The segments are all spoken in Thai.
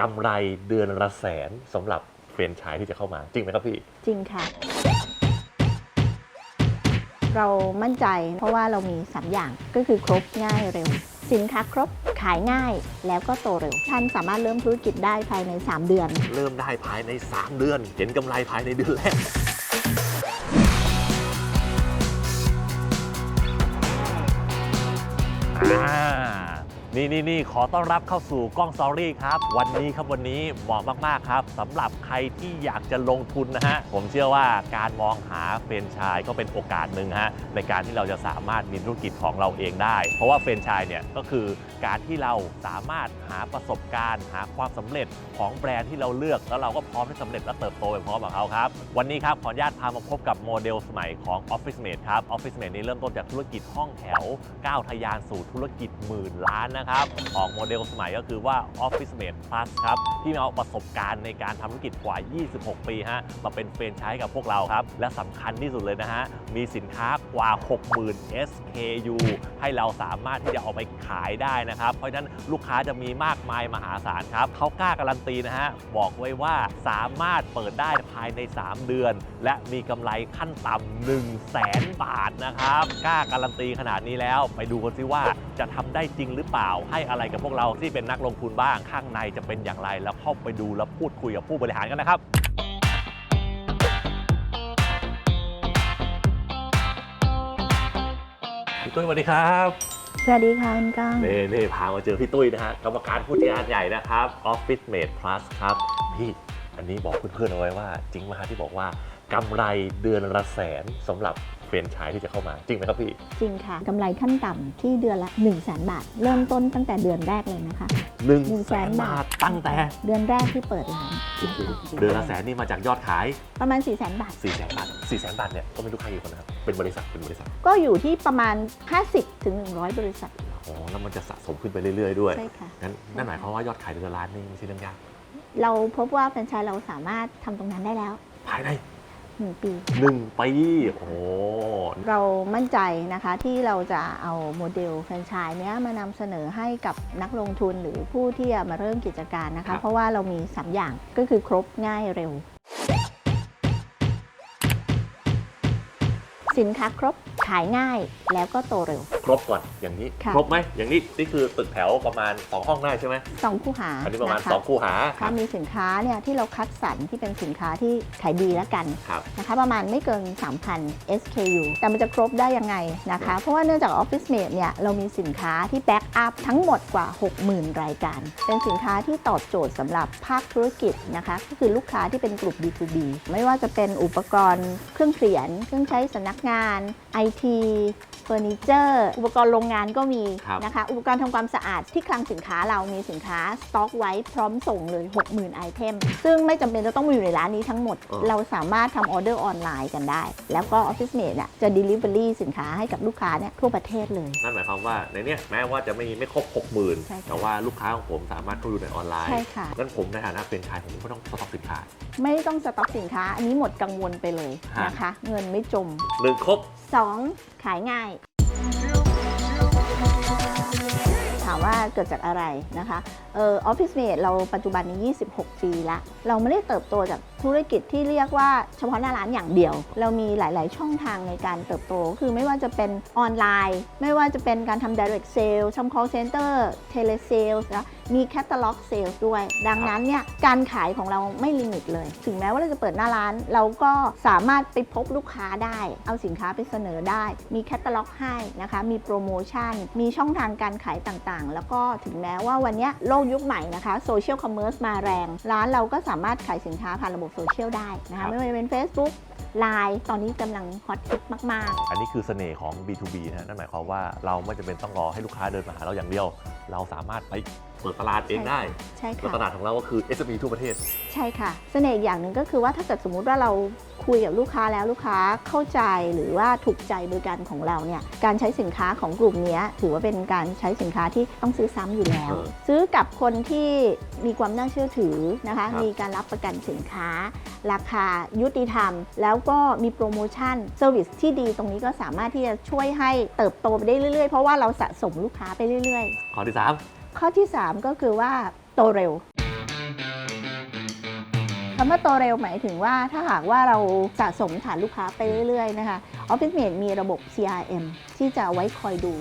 กำไรเดือนละแสนสำหรับเฟรนไชส์ที่จะเข้ามา จริงไหมครับพี่ จริงค่ะ เรามั่นใจเพราะว่าเรามี 3 อย่างก็คือครบง่ายเร็ว สินค้าครบขายง่ายแล้วก็โตเร็ว ท่านสามารถเริ่มธุรกิจได้ภายใน 3 เดือน เริ่มได้ภายใน 3 เดือน เห็นกำไรภายในเดือนแรก นี่นี่นี่ขอต้อนรับเข้าสู่กล้องสตอรี่ครับ วันนี้ครับวันนี้เหมาะมากๆครับสำหรับใครที่อยากจะลงทุนนะฮะ ผมเชื่อว่าการมองหาเฟรนไชส์ก็เป็นโอกาสหนึ่งฮะในการที่เราจะสามารถมีธุรกิจของเราเองได้ เพราะว่าเฟรนไชส์เนี่ยก็คือการที่เราสามารถหาประสบการณ์ หาความสำเร็จของแบรนด์ที่เราเลือก แล้วเราก็พร้อมที่สำเร็จและเติบโตไปพร้อมกับเขาครับวันนี้ครับขออนุญาตพามาพบกับโมเดลสมัยของ Office Mate ครับ Office Mate นี้เริ่มต้นจากธุรกิจห้องแถวก้าวทะยานสู่ธุรกิจหมื่นล้านนะครับ ออกโมเดลสมัยก็คือว่า Office Mate Plus ครับ ที่มาเอาประสบการณ์ในการทำธุรกิจกว่า 26 ปีฮะมาเป็นเฟรนไชส์กับพวกเราครับ และสำคัญที่สุดเลยนะฮะ มีสินค้ากว่า 60,000 SKU ให้เราสามารถที่จะเอาไปขายได้นะครับ เพราะฉะนั้นลูกค้าจะมีมากมายมหาศาลครับเขากล้าการันตีนะฮะบอกไว้ว่าสามารถเปิดได้ภายใน 3 เดือน และมีกำไรขั้นต่ำ1 0 0 0 0แสนบาทนะครับกล้าการันตีขนาดนี้แล้ว ไปดูกันซิว่าจะทำได้จริงหรือเปล่าให้อะไรกับพวกเราที่เป็นนักลงทุนบ้างข้างในจะเป็นอย่างไร แล้วเข้าไปดูแล้วพูดคุยกับผู้บริหารกันนะครับพี่ตุ้ยสวัสดีครับสวัสดีค่ะคุณก้องเน่เน่พามาเจอพี่ตุ้ยนะฮะกรรมการผู้จัดการใหญ่นะครับ Office Mate Plus ครับพี่อันนี้บอกเพื่อนๆเอาไว้ว่า จริงไหมฮะที่บอกว่ากำไรเดือนละแสนสำหรับ เฟรนไชส์ที่จะเข้ามาจริงไหมครับพี่ จริงค่ะกำไรขั้นต่ำที่เดือนละ 1 0 0 0 0แบาท เริ่มต้นตั้งแต่เดือนแรกเลยนะคะ1นึ่งหนึ่งแสแสนนบาบาททตั้งแต่ เดือนแรกที่เปิดร้านเดือนละแสนนี่มาจากยอดขายประมาณ 4 0 0 0 0 0บาท4 0 0แสนบาท4 0 0แสนบาทเนี่ยก็ไม่รู้ใครอยู่คนนะครับเป็นบริษัทเป็นบริษัทก็อยู่ที่ประมาณ 50ถึง100 บริษัทอ๋อแล้วมันจะสะสมขึ้นไปเรื่อย ๆ ด้วยใช่ค่ะ งั้นนั่นหมายความว่ายอดขายเดือนละล้านนี่ไม่ใช่เรื่องยากเราพบว่าแฟรนไชส์เราสามารถทำตรงนั้นได้แล้ว ภายใน 1ปี1ปีโอ้เรามั่นใจนะคะที่เราจะเอาโมเดลแฟรนไชส์เนี้ยมานำเสนอให้กับนักลงทุนหรือผู้ที่จะมาเริ่มกิจการนะคะ เพราะว่าเรามี 3 อย่างก็คือครบง่ายเร็ว สินค้าครบ ขายง่ายแล้วก็โตเร็ว ครบก่อนอย่างนี้ ค่ะ ครบไหมอย่างนี้นี่คือตึกแถวประมาณ 2 ห้องได้ใช่ไหมสองคู่หาอันนี้ประมาณ ค2 คู่หาถ้ามีสินค้าเนี่ยที่เราคัดสรรที่เป็นสินค้าที่ขายดีแล้วกัน ครับ นะคะประมาณไม่เกิน 3,000 SKU แต่มันจะครบได้ยังไงนะคะ เพราะว่าเนื่องจาก Office Mate เนี่ยเรามีสินค้าที่แบ็กอัพทั้งหมดกว่า 60,000 รายการ เป็นสินค้าที่ตอบโจทย์สำหรับภาคธุรกิจนะคะ ก็คือลูกค้าที่เป็นกลุ่ม B2B ไม่ว่าจะเป็นอุปกรณ์เครื่องเขียน เครื่องใช้สำนักงาน IT ที เฟอร์นิเจอร์อุปกรณ์โรงงานก็มีครับนะคะ อุปกรณ์ทำความสะอาดที่คลังสินค้าเรามีสินค้า สต็อกไว้พร้อมส่งเลย 60,000 ไอเทม ซึ่งไม่จำเป็นจะต้องมาอยู่ในร้านนี้ทั้งหมดเออเราสามารถทำออเดอร์ออนไลน์กันได้ แล้วก็ Office Mate เนี่ยจะ Delivery สินค้าให้กับลูกค้าเนี่ยทั่วประเทศเลย นั่นหมายความว่าในเนี้ยแม้ว่าจะไม่ไม่ครบ 60,000ใช่ค่ะแต่ว่าลูกค้าของผมสามารถเข้าดูในออนไลน์ใช่ค่ะงั้นผมในฐานะเป็นชายผมก็ต้องสต็อกสินค้า ไม่ต้องสต็อกสินค้า อันนี้หมดกังวลไปเลยฮะนะคะ เงินไม่จมหนึ่งครบ2ขายง่าย ถามว่าเกิดจากอะไรนะคะเออออฟฟิศเมดเราปัจจุบันนี้ 26 ปีละ เราไม่ได้เติบโตจาก ธุรกิจที่เรียกว่าเฉพาะหน้าร้านอย่างเดียว เรามีหลาย ๆ ช่องทางในการเติบโต คือไม่ว่าจะเป็นออนไลน์ ไม่ว่าจะเป็นการทำ direct sale ทำ call center tele sales นะมี catalog sales ด้วย ดังนั้นเนี่ยการขายของเราไม่ลิมิตเลย ถึงแม้ว่าเราจะเปิดหน้าร้าน เราก็สามารถไปพบลูกค้าได้ เอาสินค้าไปเสนอได้ มีแคตตาล็อกให้นะคะ มีโปรโมชั่น มีช่องทางการขายต่างๆ แล้วก็ถึงแม้ว่าวันนี้โลกยุคใหม่นะคะโซเชียลคอมเมอร์สมาแรง ร้านเราก็สามารถขายสินค้าผ่านระบบโซเชียลได้นะครัคะบ ไม่ว่าจะเป็น Facebook Line ตอนนี้กำลังฮอตฮิตมาก อันนี้คือเสน่ห์ของ B2B นะนั่นหมายความว่าเราไม่จำเป็นต้องรอให้ลูกค้าเดินมาหาเราอย่างเดียว เราสามารถไปเปิดตลาดเองได้ๆ ใช่แล้วค่ะตลาดของเราก็คือ SME ทั่วประเทศ ใช่ค่ะ เสน่ห์อีกอย่างหนึ่งก็คือว่าถ้าเกิดสมมุติว่าเรา คุยกับลูกค้าแล้วลูกค้าเข้าใจหรือว่าถูกใจบริการของเราเนี่ยการใช้สินค้าของกลุ่มเนี้ยถือว่าเป็นการใช้สินค้าที่ต้องซื้อซ้ำอยู่แล้วเออซื้อกับคนที่มีความน่าเชื่อถือนะคะครับมีการรับประกันสินค้า ราคายุติธรรม แล้วก็มีโปรโมชั่นเซอร์วิสที่ดีตรงนี้ก็สามารถที่จะช่วยให้เติบโตไปได้เรื่อยๆ เพราะว่าเราสะสมลูกค้าไปเรื่อยข้อที่ๆข้อที่ 3 ก็คือว่าโตเร็วาโตเร็วหมายถึงว่าถ้าหากว่าเราสะสมฐานลูกค้าไปเรื่อยๆนะคะ Office Mate มีระบบ CRM ที่จะเอาไว้คอยดู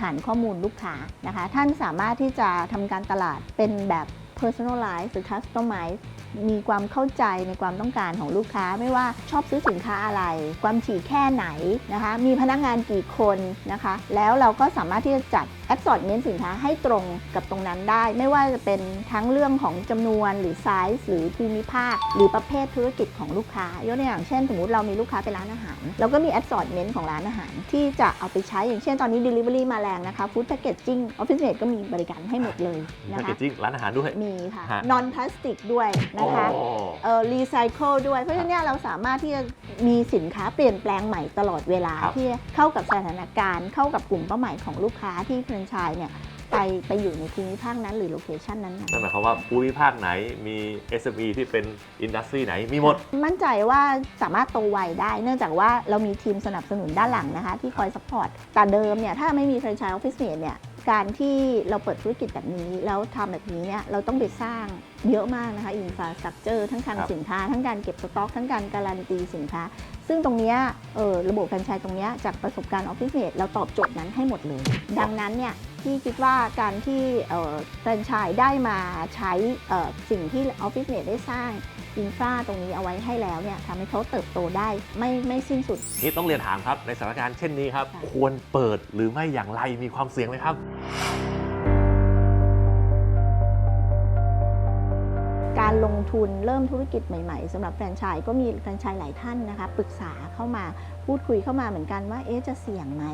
ฐานข้อมูลลูกค้านะคะ ท่านสามารถที่จะทำการตลาดเป็นแบบ personalize หรือ customize มีความเข้าใจในความต้องการของลูกค้า ไม่ว่าชอบซื้อสินค้าอะไร ความถี่แค่ไหนนะคะ มีพนักงานกี่คนนะคะ แล้วเราก็สามารถที่จะจัด assortment สินค้าให้ตรงกับตรงนั้นได้ ไม่ว่าจะเป็นทั้งเรื่องของจำนวนหรือไซส์หรือภูมิภาค หรือประเภทธุรกิจของลูกค้ายกตัวอย่างเช่น สมมติเรามีลูกค้าเป็นร้านอาหาร เราก็มี assortment ของร้านอาหาร ที่จะเอาไปใช้อย่างเช่นตอนนี้ delivery มาแรงนะคะ food packaging office mate ก็มีบริการให้หมดเลยแพนะคเกคะจจิ้งร้านอาหารด้วยมีค่ะฮะ non plastic ด้วยนะคะโอ้เออรีไซเคิลด้วย เพราะฉะนั้นเนี่ยเราสามารถที่จะมีสินค้าเปลี่ยนแปลงใหม่ตลอดเวลาครับที่เข้ากับสถานการณ์ เข้ากับกลุ่มเป้าหมายของลูกค้าที่แฟรนไชส์เนี่ยไปไปอยู่ในภูมิภาคนั้นหรือโลเคชันนั้นๆนั่นหมายความว่าภูมิภาคไหนมี SME ที่เป็นอินดัสทรีไหนมีหมด มั่นใจว่าสามารถโตไวได้ เนื่องจากว่าเรามีทีมสนับสนุนด้านหลังนะคะ ที่คอยสปอร์ตแต่เดิมเนี่ยถ้าไม่มีแฟรนไชส์ออฟฟิศเมดเนี่ย การที่เราเปิดธุรกิจแบบนี้ แล้วทำแบบนี้เนี่ยเราต้องไปสร้างเยอะมากนะคะอินฟราสตรักเจอร์ทั้งทางครับสินค้า ทั้งการเก็บสต็อก ทั้งการการันตีสินค้า ซึ่งตรงเนี้ยเออระบบแฟรนไชส์ตรงเนี้ยจากประสบการณ์ออฟฟิศเมดเราตอบโจทย์นั้นให้หมดเลย ดังนั้นเนี่ย ที่คิดว่าการที่เอ่อแฟรนไชส์ได้มาใช้เอ่อสิ่งที่ออฟฟิศเมดได้สร้างอินฟราตรงนี้เอาไว้ให้แล้วเนี่ยทำให้เขาเติบโตได้ไม่ไม่สิ้นสุด นี่ต้องเรียนถามครับในสถานการณ์เช่นนี้ครับค่ะควรเปิดหรือไม่อย่างไรมีความเสี่ยงไหมครับ การลงทุนเริ่มธุรกิจใหม่ๆสำหรับแฟรนไชส์ก็มีแฟรนไชส์หลายท่านนะคะปรึกษาเข้ามาพูดคุยเข้ามาเหมือนกันว่าเอ๊ะจะเสี่ยงไหม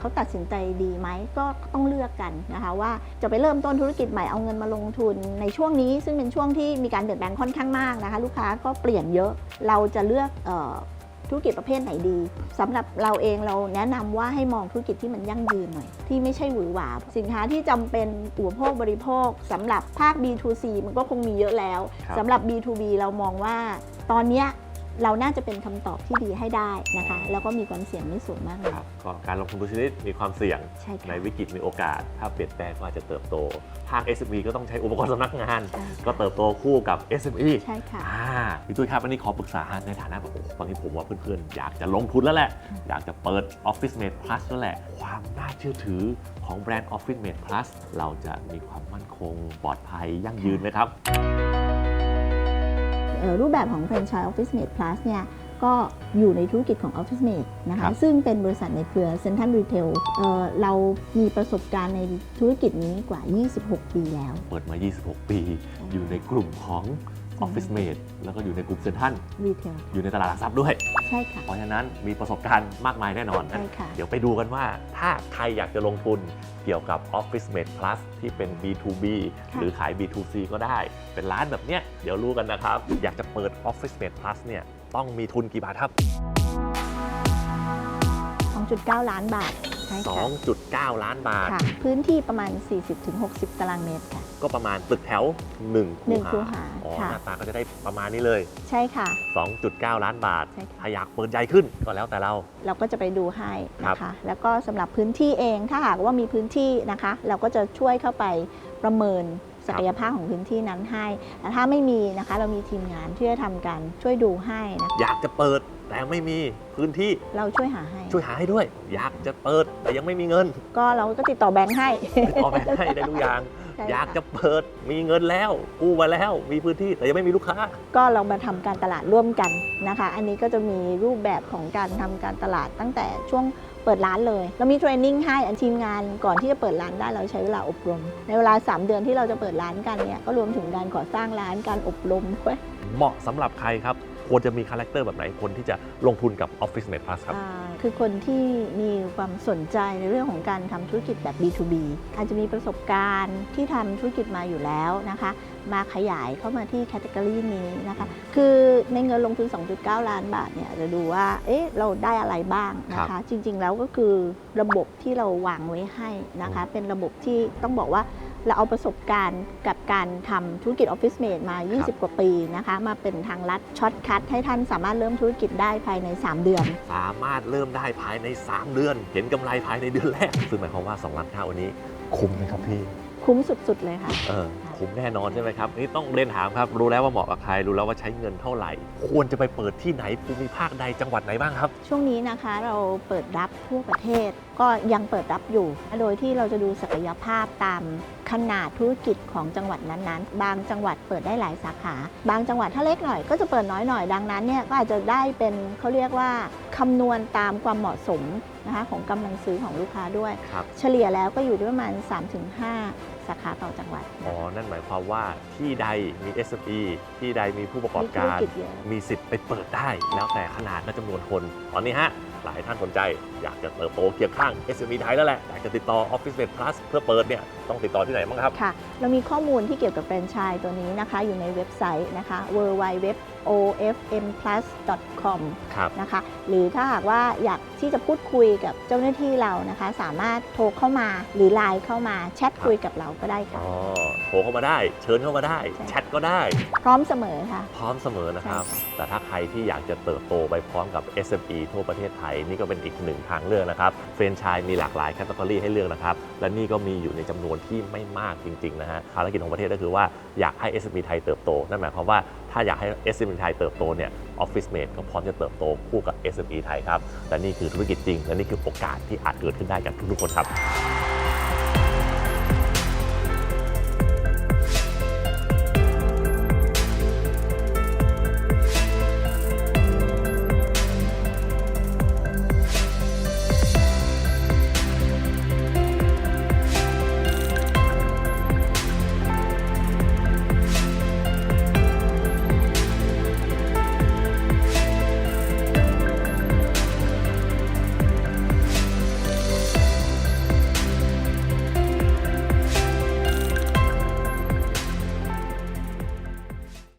เขาตัดสินใจดีไหมก็ต้องเลือกกันนะคะว่าจะไปเริ่มต้นธุรกิจใหม่เอาเงินมาลงทุนในช่วงนี้ซึ่งเป็นช่วงที่มีการเปลี่ยนแปลงค่อนข้างมากนะคะ ลูกค้าก็เปลี่ยนเยอะเราจะเลือกเออธุรกิจประเภทไหนดีสำหรับเราเองเราแนะนำว่าให้มองธุรกิจที่มันยั่งยืนหน่อย ที่ไม่ใช่หวือหวา สินค้าที่จำเป็นอุปโภคบริโภคสำหรับภาค B2C มันก็คงมีเยอะแล้วครับสำหรับ B2B เรามองว่าตอนเนี้ย เราน่าจะเป็นคำตอบที่ดีให้ได้นะคะ แล้วก็มีความเสี่ยงไม่สูงมากเลยครับก็การลงทุนทุกชนิดมีความเสี่ยงใช่ในค่ะวิกฤตมีโอกาส ถ้าเปลี่ยนแปลงก็อาจจะเติบโต ภาค SME ก็ต้องใช้อุปกรณ์สำนักงานใช่ก็เติบโตคู่กับ SME ใช่ค่ะอ่าพี่ตุ้ยครับอันนี้ขอปรึกษาในฐานะแบบโอ้โหตอนนี้ผมว่าเพื่อนๆ อยากจะลงทุนแล้วแหละ อยากจะเปิด Office Mate Plus แล้วแหละ ความน่าเชื่อถือของแบรนด์ Office Mate Plus เราจะมีความมั่นคงปลอดภัยยั่งยืนไหมครับเอ่อ รูปแบบของ Franchise Office Mate Plus เนี่ยก็อยู่ในธุรกิจของ Office Mate นะครัคะบซึ่งเป็นบริษัทในเครือ Central Retail เอ่อเรามีประสบการณ์ในธุรกิจนี้กว่า 26 ปีแล้ว เปิดมา 26 ปี อยู่ในกลุ่มของ Office Mate แล้วก็อยู่ในกลุ่มเซ็นทรัล Retail อยู่ในตลาดหลักทรัพย์ด้วย ใช่ค่ะ เพราะฉะนั้นมีประสบการณ์มากมายแน่นอนใช่ค่ะ เดี๋ยวไปดูกันว่าถ้าใครอยากจะลงทุนเกี่ยวกับ Office Mate Plus ที่เป็น B2B ค่ะ หรือขาย B2C ก็ได้ เป็นร้านแบบเนี้ยเดี๋ยวรู้กันนะครับ อยากจะเปิด Office Mate Plus เนี่ยต้องมีทุนกี่บาทครับ 2.9 ล้านบาทใช่ค่ะ 2.9 ล้านบาท ค่ะ พื้นที่ประมาณ 40-60 ตารางเมตรค่ะ ก็ประมาณตึกแถว1หนึ่งคูคูหาหาอ๋อค่ะ หน้าตาก็จะได้ประมาณนี้เลย ใช่ค่ะ 2.9 ล้านบาท ใช่ค่ะ ถ้าอยากเปิดใหญ่ขึ้นก็แล้วแต่เรา เราก็จะไปดูให้ครับนะคะแล้วก็สำหรับพื้นที่เองถ้าหากว่ามีพื้นที่นะคะ เราก็จะช่วยเข้าไปประเมินศักยภาพของพื้นที่นั้นให้แต่ถ้าไม่มีนะคะ เรามีทีมงานที่จะทำการช่วยดูให้นะคะ อยากจะเปิด แต่ไม่มีพื้นที่เราช่วยหาให้ ช่วยหาให้ด้วย อยากจะเปิดแต่ยังไม่มีเงินก็เราก็ติดต่อแบงค์ให้ ติดต่อแบงค์ให้ได้ทุกอย่าง ใช่อยากค่จะเปิดมีเงินแล้วกู้มาแล้วมีพื้นที่แต่ยังไม่มีลูกค้า ก็เรามาทำการตลาดร่วมกันนะคะ อันนี้ก็จะมีรูปแบบของการทำการตลาดตั้งแต่ช่วงเปิดร้านเลย เรามีเทรนนิ่งให้อันทีมงานก่อนที่จะเปิดร้านได้เราใช้เวลาอบรม ในเวลา 3 เดือนที่เราจะเปิดร้านกันเนี่ยก็รวมถึงการก่อสร้างร้านการอบรมด้วย เหมาะสำหรับใครครับ ควรจะมีคาแรคเตอร์แบบไหนคนที่จะลงทุนกับ Office Mate Plus ครับอ่าคือคนที่มีความสนใจในเรื่องของการทำธุรกิจแบบ B2B อาจจะมีประสบการณ์ที่ทำธุรกิจมาอยู่แล้วนะคะ มาขยายเข้ามาที่แคตตากรีนี้นะคะ คือในเงินลงทุน 2.9 ล้านบาทเนี่ยจะดูว่า เอ๊ะ เราได้อะไรบ้างนะครัคะบจริงๆแล้วก็คือระบบที่เราวางไว้ให้นะคะ เป็นระบบที่ต้องบอกว่า เราเอาประสบการณ์กับการทำธุรกิจ Office Mate มา 20 กว่าปีนะคะ มาเป็นทางลัดช็อตคัทให้ท่านสามารถเริ่มธุรกิจได้ภายใน 3 เดือน สามารถเริ่มได้ภายใน 3 เดือน เห็นกำไรภายในเดือนแรกซึ่งหมายความว่า2ล้านเท่าวันนี้คุ้มไหมครับพี่ คุ้มสุดๆเลยค่ะ เออคุ้มแน่นอนใช่ไหมครับ นี่ต้องเรียนถามครับ รู้แล้วว่าเหมาะกับใคร รู้แล้วว่าใช้เงินเท่าไหร่ ควรจะไปเปิดที่ไหนภูมิภาคใดจังหวัดไหนบ้างครับ ช่วงนี้นะคะเราเปิดรับทั่วประเทศก็ยังเปิดรับอยู่ โดยที่เราจะดูศักยภาพตามขนาดธุรกิจของจังหวัดนั้นๆ บางจังหวัดเปิดได้หลายสาขา บางจังหวัดถ้าเล็กหน่อยก็จะเปิดน้อยหน่อยดังนั้นเนี่ยก็อาจจะได้เป็นเขาเรียกว่า คำนวณตามความเหมาะสมนะคะของกำลังซื้อของลูกค้าด้วย ครับ เฉลี่ยแล้วก็อยู่ที่ประมาณ 3-5 สาขาต่อจังหวัด อ๋อ นั่นหมายความว่าที่ใดมี SME ที่ใดมีผู้ประกอบมีธุการกิจเยอะ มีสิทธิ์ไปเปิดได้ แล้วแต่ขนาดและจำนวนคน ตอนนี้ฮะ หลายท่านสนใจ อยากจะเติบโตเคียงข้าง SME ไทยแล้วแหละ อยากจะติดต่อ Office Mate Plus เพื่อเปิดเนี่ย ต้องติดต่อที่ไหนบ้างครับ ค่ะ เรามีข้อมูลที่เกี่ยวกับแฟรนไชส์ตัวนี้นะคะ อยู่ในเว็บไซต์นะคะ www.ofmplus.com ครับนะคะหรือถ้าหากว่าอยากที่จะพูดคุยกับเจ้าหน้าที่เรานะคะ สามารถโทรเข้ามาหรือไลน์เข้ามาแชทคุยกับเราก็ได้ค่ะอ๋อโทรเข้ามาได้ เชิญเข้ามาได้ใช่แชทก็ได้ พร้อมเสมอค่ะ พร้อมเสมอนะครับใช่ค่ะแต่ถ้าใครที่อยากจะเติบโตไปพร้อมกับ SME ทั่วประเทศไทย นี่ก็เป็นอีกหนึ่งทางเลือกนะครับเฟรนไชส์มีหลากหลายแคตตาล็อให้เลือกนะครับ และนี่ก็มีอยู่ในจำนวนที่ไม่มากจริงๆนะฮะภารกิจของประเทศก็คือว่าอยากให้ SME ไทยเติบโตนั่นหมายความว่า ถ้าอยากให้ SME ไทยเติบโตเนี่ยออฟฟิศเมดก็พร้อมจะเติบโตคู่กับ SME ไทยครับ และนี่คือธุรกิจจริง และนี่คือโอกาสที่อาจเกิดขึ้นได้กับทุกๆคนครับ